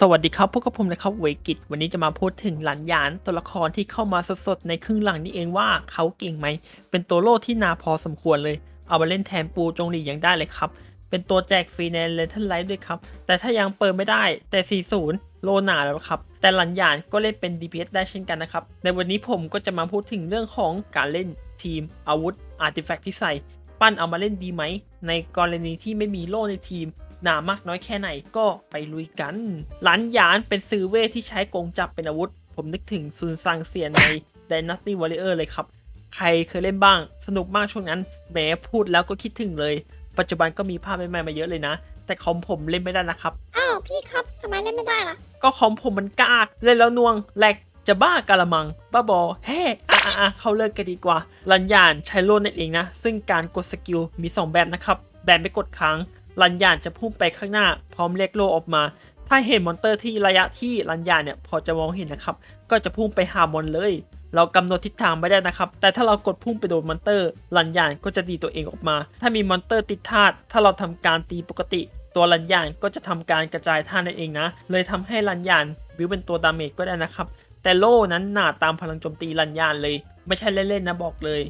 สวัสดีครับพวกกับผมนะครับเวกิตวันนี้จะมาพูดถึงหลานยานตัวละครที่เข้ามาสดๆในครึ่งหลังนี่เองว่าเขาเก่งไหม เป็นตัวโล่ที่นาพอสมควรเลย เอามาเล่นแทนปูจงหลียังได้เลยครับ เป็นตัวแจกฟรีในเลนเทนไลท์ด้วยครับ แต่ถ้ายังเปิดไม่ได้แต่ 40 โลหนาแล้วครับ แต่หลันยานก็เล่นเป็น DPS ได้เช่นกันนะครับ ในวันนี้ผมก็จะมาพูดถึงเรื่องของการเล่นทีมอาวุธอาร์ติแฟกต์ที่ใส่ ปั้นเอามาเล่นดีไหมในกรณีที่ไม่มีโล่ในทีม หนามากน้อยแค่ไหนก็ไปลุยกัน หลานหยานเป็นซื้อเวทที่ใช้กงจับเป็นอาวุธ ผมนึกถึงซุนซังเซียนใน Dynasty Warrior เลยครับ ใครเคยเล่นบ้าง สนุกมากช่วงนั้น แหมพูดแล้วก็คิดถึงเลย ปัจจุบันก็มีภาพใหม่ๆมาเยอะเลยนะ แต่คอมผมเล่นไม่ได้นะครับ อ้าวพี่ครับทำไมเล่นไม่ได้ล่ะ ก็คอมผมมันกากเล่นแล้วนวงแหลกจะบ้ากะละมัง บ้าบอเฮ้อะอะอะเขาเลิกกันดีกว่าลันยานใช้โล่นั่นเองนะ ซึ่งการกดสกิลมี 2 แบบนะครับ แบบไม่กดค้าง ลันยานจะพุ่งไปข้างหน้า พร้อมเรียกโลออกมา ถ้าเห็นมอนเตอร์ที่ระยะที่ลันยานเนี่ยพอจะมองเห็นนะครับ ก็จะพุ่งไปหามอนเลย เรากำหนดทิศทางไม่ได้นะครับ แต่ถ้าเรากดพุ่งไปโดนมอนเตอร์ลันยานก็จะดีตัวเองออกมา ถ้ามีมอนเตอร์ติดธาตุถ้าเราทำการตีปกติ ตัวลันยานก็จะทำการกระจายท่านั่นเองนะ เลยทำให้ลันยานบิวเป็นตัวดาเมจก็ได้นะครับแต่โล่นั้นหนาตามพลังโจมตีลันยานเลย ไม่ใช่เล่นๆนะบอกเลย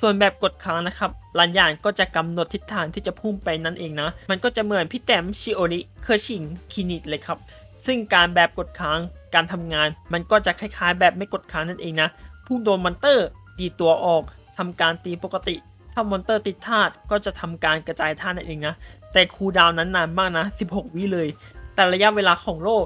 ส่วนแบบกดค้างนะครับลันยานก็จะกำหนดทิศทางที่จะพุ่งไปนั่นเองนะ มันก็จะเหมือนพี่แต้มชิโอริเคอร์ชิงคินิตเลยครับ ซึ่งการแบบกดค้างการทำงาน มันก็จะคล้ายๆ แบบไม่กดค้างนั่นเองนะพุ่งโดนมอนเตอร์ตีตัวออกทำการตีปกติ ถ้ามอนเตอร์ติดธาตุก็จะทำการกระจายธาตุนั่นเองนะ แต่คูดาวน์นั้นนานมากนะ 16 วิเลย แต่ระยะเวลาของโล่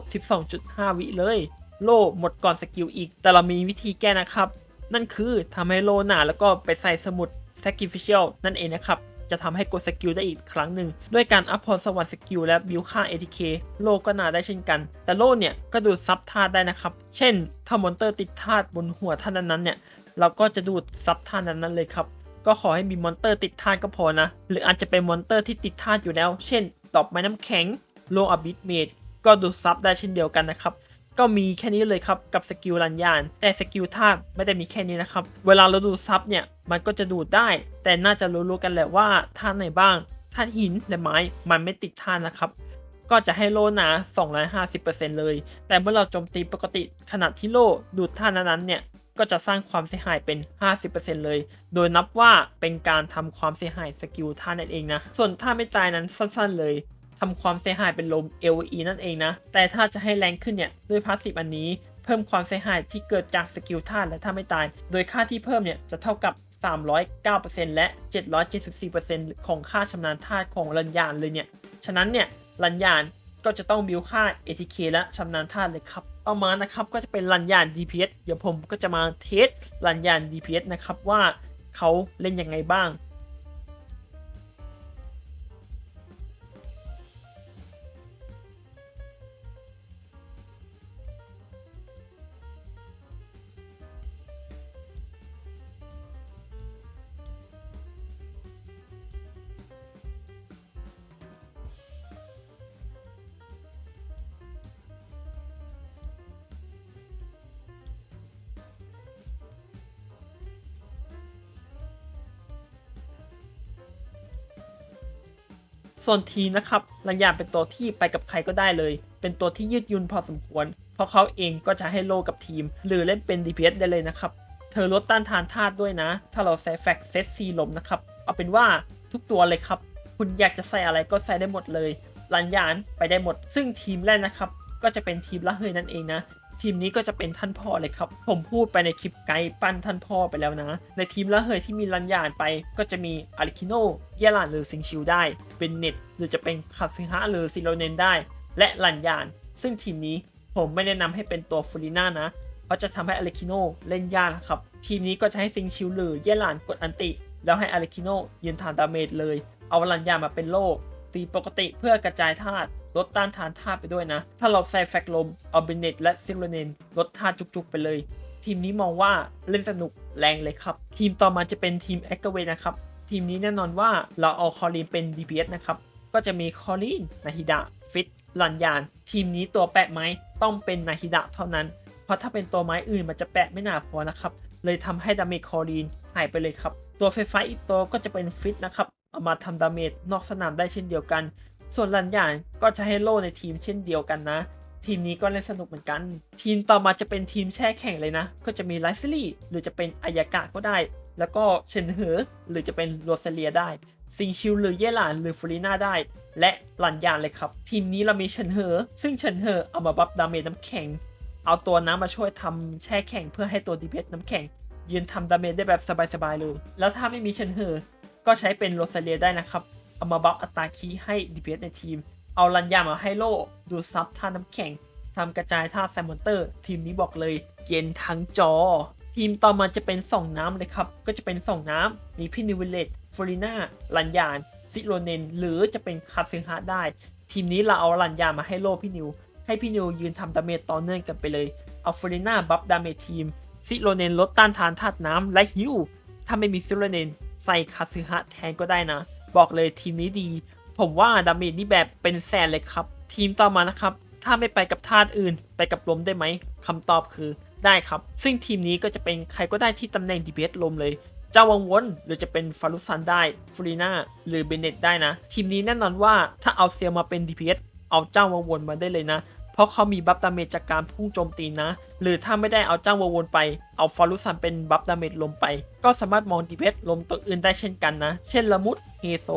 12.5 วิเลย โล่หมดก่อนสกิลอีก แต่เรามีวิธีแก้นะครับ นั่นคือทำให้โลหนาแล้วก็ไปใส่สมุด Sacrificial นั่นเองนะครับจะทำให้กดสกิลได้อีกครั้งหนึ่งด้วยการอัพพรสวรรค์สกิลและบิวค่า ATK โลก็นาได้เช่นกัน แต่โลเนี่ยก็ดูดซับธาตุได้นะครับ เช่น ถ้ามอนเตอร์ติดธาตุบนหัวท่านนั้นๆเนี่ย เราก็จะดูดซับธาตุนั้นๆเลยครับ ก็ขอให้มีมอนเตอร์ติดธาตุก็พอนะ หรืออาจจะเป็นมอนเตอร์ที่ติดธาตุอยู่แล้ว เช่นดอกไม้น้ำแข็ง โลอบิทเมดก็ดูดซับได้เช่นเดียวกันนะครับ ก็มีแค่นี้เลยครับกับสกิลลันยาน แต่สกิลธาตุไม่ได้มีแค่นี้นะครับ เวลาเราดูดซับเนี่ยมันก็จะดูดได้ แต่น่าจะรู้ๆกันแหละว่าธาตุไหนบ้างธาตุหินและไม้มันไม่ติดธาตุนะครับก็จะให้โลหนา250%เลย แต่เมื่อเราโจมตีปกติขณะที่โลดูดธาตุนั้นเนี่ย ก็จะสร้างความเสียหายเป็น 50%เลย โดยนับว่าเป็นการทำความเสียหายสกิลท่านั่นเองนะ ส่วนท่าไม่ตายนั้นสั้นๆเลย ทำความเสียหายเป็นลม LE นั่นเองนะ แต่ถ้าจะให้แรงขึ้นเนี่ย ด้วยพาสซีฟอันนี้ เพิ่มความเสียหายที่เกิดจากสกิลท่าและท่าไม่ตาย โดยค่าที่เพิ่มเนี่ยจะเท่ากับ 309%และ 774%ของค่าชำนาญธาตุของรัญญานเลยเนี่ย ฉะนั้นเนี่ยรัญญานก็จะต้องบิวค่า ATK และชำนาญธาตุเลยครับต่อมานะครับก็จะเป็นรัญญาน DPS เดี๋ยวผมก็จะมาเทสรัญญาน DPS นะครับว่าเขาเล่นยังไงบ้าง ส่วนทีนะครับลัญญาเป็นตัวที่ไปกับใครก็ได้เลย เป็นตัวที่ยืดยุ่นพอสมควร เพราะเขาเองก็จะให้โลกับทีม หรือเล่นเป็น DPS ได้เลยนะครับ เธอลดต้านทานธาตุด้วยนะ ถ้าเราใส่แฟกเซตซีลมนะครับ เอาเป็นว่าทุกตัวเลยครับ คุณอยากจะใส่อะไรก็ใส่ได้หมดเลยลัญญานไปได้หมด ซึ่งทีมแรกนะครับ ก็จะเป็นทีมละเฮยนั่นเองนะ ทีมนี้ก็จะเป็นท่านพ่อเลยครับ ผมพูดไปในคลิปไกด์ปั้นท่านพ่อไปแล้วนะ ในทีมละเฮยที่มีลันยานไป ก็จะมีอาริคิโนเยลานหรือซิงชิวได้ เป็นเน็ตหรือจะเป็นคาซึฮะหรือซิโรเนนได้ และลันยาน ซึ่งทีมนี้ผมไม่แนะนำให้เป็นตัวฟูริน่านะ เพราะจะทำให้อาริคิโนเล่นยากครับ ทีมนี้ก็จะให้ซิงชิวหรือเยลานกดอันติ แล้วให้อาริคิโนยืนฐานดาเมจเลย เอาลันยานมาเป็นโล่ตีปกติเพื่อกระจายธาตุ ลดต้านทานธาตุไปด้วยนะ ถ้าเราใส่แฟกลมอัลเบเนตและซิโรเนนลดธาตุจุกๆไปเลย ทีมนี้มองว่าเล่นสนุกแรงเลยครับ ทีมต่อมาจะเป็นทีมแอคเวนะครับ ทีมนี้แน่นอนว่าเราเอาคอรีนเป็น DPS นะครับ ก็จะมีคอรีนนาฮิดะฟิตลันยาน ทีมนี้ตัวแปะไม้ต้องเป็นนาฮิดะเท่านั้น เพราะถ้าเป็นตัวไม้อื่นมันจะแปะไม่น่าพอนะครับ เลยทำให้ดาเมจคอรีนหายไปเลยครับ ตัวไฟฟ้าอีกตัวก็จะเป็นฟิตนะครับ เอามาทำดาเมจนอกสนามได้เช่นเดียวกัน ส่วนลันยานก็จะให้โล่ในทีมเช่นเดียวกันนะ ทีมนี้ก็เล่นสนุกเหมือนกัน ทีมต่อมาจะเป็นทีมแช่แข่งเลยนะ ก็จะมีไลซิลี่หรือจะเป็นอายากะก็ได้ แล้วก็เชนเหอหรือจะเป็นโรเซเลียได้ซิงชิลหรือเยหลานหรือฟรีน่าได้ และลันยานเลยครับ ทีมนี้เรามีเชนเหอ ซึ่งเชนเหอเอามาบัฟดาเมจน้ำแข็ง เอาตัวน้ำมาช่วยทำแช่แข็งเพื่อให้ตัวดีเพสน้ำแข็ง ยืนทำดาเมจได้แบบสบายๆเลย แล้วถ้าไม่มีเชนเหอ ก็ใช้เป็นโรเซเลียได้นะครับ เอามาบัฟอัตราคีให้ดีเพสในทีม เอาลันยามาให้โลดูซับท่าน้ำแข็งทำกระจายท่าแซมมอนเตอร์ ทีมนี้บอกเลยเย็นทั้งจอ ทีมต่อมาจะเป็น2น้ำเลยครับ ก็จะเป็น2น้ำมีพี่นิวเลตฟอรีนาลันยานซิโรเนนหรือจะเป็นคาซึฮะได้ ทีมนี้เราเอาลันยามาให้โลพี่นิว ให้พี่นิวยืนทำดาเมจต่อเนื่องกันไปเลย เอาฟอรีนาบัฟดาเมจทีมซิโรเนนลดต้านทานธาตุน้ำและฮิวถ้าไม่มีซิโรเนนใส่คาซึฮะแทนก็ได้นะ บอกเลยทีมนี้ดี ผมว่าดาเมจนี่แบบเป็นแสนเลยครับ ทีมต่อมานะครับ ถ้าไม่ไปกับธาตุอื่น ไปกับลมได้ไหมคำตอบคือได้ครับ ซึ่งทีมนี้ก็จะเป็นใครก็ได้ที่ตำแหน่งดีเบสลมเลยเจ้าวังวนหรือจะเป็นฟารุซันได้ฟรีนาหรือเบเนตได้นะ ทีมนี้แน่นอนว่าถ้าเอาเซียมาเป็นดีเเอาเจ้าวังวนมาได้เลยนะ เพราะเขามีบัฟดาเมจจากการพุ่งโจมตีนะ หรือถ้าไม่ได้เอาเจ้าวังวนไป เอาฟารุซันเป็นบัฟดาเมจลมไป ก็สามารถมองดีเพสลมตัวอื่นได้เช่นกันนะ เช่นละมุด เฮโซ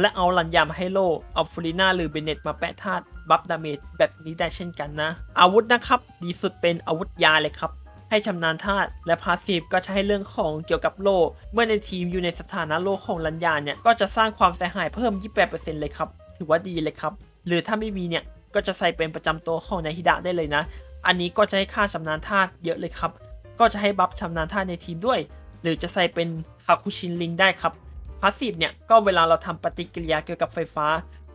และเอาลันยามาให้โลเอาฟรีน่าหรือเบเนตมาแปะธาตุบัฟดาเมจแบบนี้ได้เช่นกันนะ อาวุธนะครับ ดีสุดเป็นอาวุธยาเลยครับ ให้ชำนาญธาตุและพาสซีฟก็จะให้เรื่องของเกี่ยวกับโลเมื่อในทีมอยู่ในสถานะโลของลันยาเนี่ยก็จะสร้างความเสียหายเพิ่ม 28%เลยครับถือว่าดีเลยครับหรือถ้าไม่มีเนี่ยก็จะใส่เป็นประจำตัวของนายฮิดะได้เลยนะ อันนี้ก็จะให้ค่าชำนาญธาตุเยอะเลยครับ ก็จะให้บัฟชำนาญธาตุในทีมด้วย หรือจะใส่เป็นฮาคุชินลิงได้ครับ พาสซีฟเนี่ยก็เวลาเราทำปฏิกิริยาเกี่ยวกับไฟฟ้า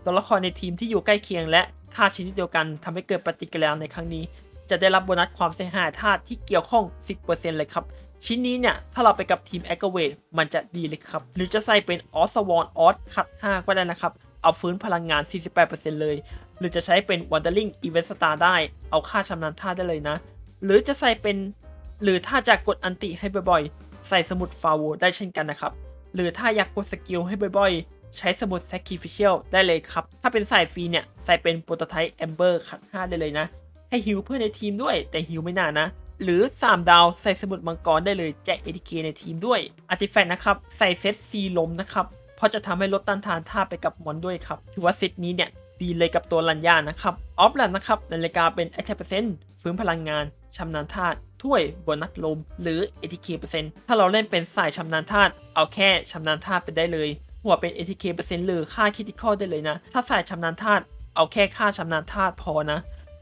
ตัวละครในทีมที่อยู่ใกล้เคียงและธาตุชนิดเดียวกันทำให้เกิดปฏิกิริยาในครั้งนี้ จะได้รับโบนัสความเสียหายธาตุที่เกี่ยวข้อง 10%เลยครับ ชิ้นนี้เนี่ย ถ้าเราไปกับทีมแอ g เว t มันจะดีเลยครับ หรือจะใส่เป็นออสวอนออสคัด5ก็ได้นะครับ เอาฟื้นพลังงาน 48%เลย หรือจะใช้เป็น Wandering Event Star ได้ เอาค่าชำนาญธาตุได้เลยนะ หรือจะใส่เป็น หรือถ้าจะกดอันติให้บ่อยๆ ใส่สมุดฟาโวได้เช่นกันนะครับ หรือถ้าอยากกดสกิลให้บ่อยๆ ใช้สมุด Sacrificial ได้เลยครับ ถ้าเป็นสายฟรีเนี่ย ใส่เป็นโปรโตไทป์ Amber ขัด5ได้เลยนะ ให้ฮิวเพื่อนในทีมด้วย แต่ฮิวไม่นานนะ หรือ 3 ดาวใส่สมุดมังกรได้เลยแจก ATK ในทีมด้วยอาร์ติแฟกต์นะครับ ใส่เซตซีลมนะครับ เพราะจะทำให้ลดต้านทานท่าไปกับมอนด้วยครับ ถือว่าเซตนี้เนี่ยดีเลยกับตัวลันยานะครับ ออฟแลนด์นะครับนาฬิกาเป็น Attack Percent ฟื้นพลังงานชำนาญธาตุถ้วยโบนัสลม หรือ ATK เปอร์เซ็นต์ถ้าเราเล่นเป็นสายชำนาญธาตุเอาแค่ชำนาญธาตุไปได้เลย หัวเป็น ATK เปอร์เซ็นต์หรือค่าคิติคอลได้เลยนะ ถ้าสายชำนาญธาตุเอาแค่ค่าชำนาญธาตุพอนะ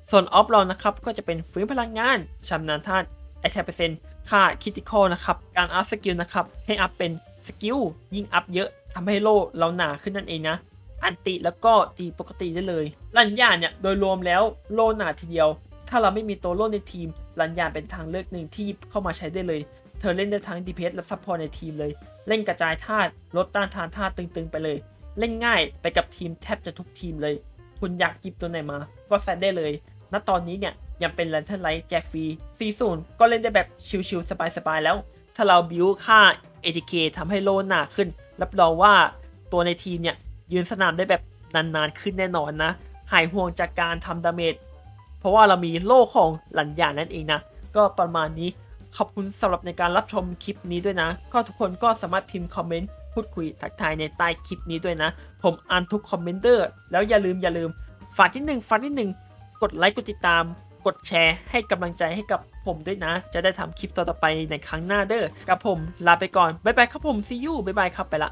ส่วนออฟเรานะครับก็จะเป็นฟื้นพลังงานชำนาญธาตุ Attack เปอร์เซ็นต์ค่าคิติคอลนะครับการอัพสกิลนะครับให้อัพเป็นสกิลยิ่งอัพเยอะทำให้โล่เราหนาขึ้นนั่นเองนะอันติแล้วก็ตีปกติได้เลย ลันยาเนี่ยโดยรวมแล้วโลหนาทีเดียว ถ้าเราไม่มีตัวโล่ในทีม ลันยาเป็นทางเลือกหนึ่งที่เข้ามาใช้ได้เลย เธอเล่นได้ทั้งดีเพสและซัพพอร์ตในทีมเลย เล่นกระจายธาตุลดต้านทานธาตุตึงๆ ไปเลย เล่นง่ายไปกับทีมแทบจะทุกทีมเลย คุณอยากหยิบตัวไหนมา ก็แซดได้เลย ณตอนนี้เนี่ยยังเป็น l ลนเท r n ไลท์แจกฟรี40ก็เล่นได้แบบชิลๆสบายๆแล้ว ถ้าเราบิวค่า ATK ทำให้โลหนาขึ้น รับรองว่าตัวในทีมเนี่ยยืนสนามได้แบบนานๆขึ้นแน่นอนนะ หายห่วงจากการทำดาเมจ ราะว่าเรามีโล่ของหลันยานั่นเองนะ ก็ประมาณนี้ขอบคุณสำหรับในการรับชมคลิปนี้ด้วยนะ ก็ทุกคนก็สามารถพิมพ์คอมเมนต์พูดคุยทักทายในใต้คลิปนี้ด้วยนะ ผมอ่านทุกคอมเมนเตอร์แล้วอย่าลืมอย่าลืมฝากที่หนึ่งฝากที่หนึ่งกดไลค์กดติดตาม กดแชร์ให้กำลังใจให้กับผมด้วยนะ จะได้ทำคลิปต่อๆไปในครั้งหน้าเด้อกับผมลาไปก่อนบ๊ายบายครับผมซียูบ๊ายบายครับไปละ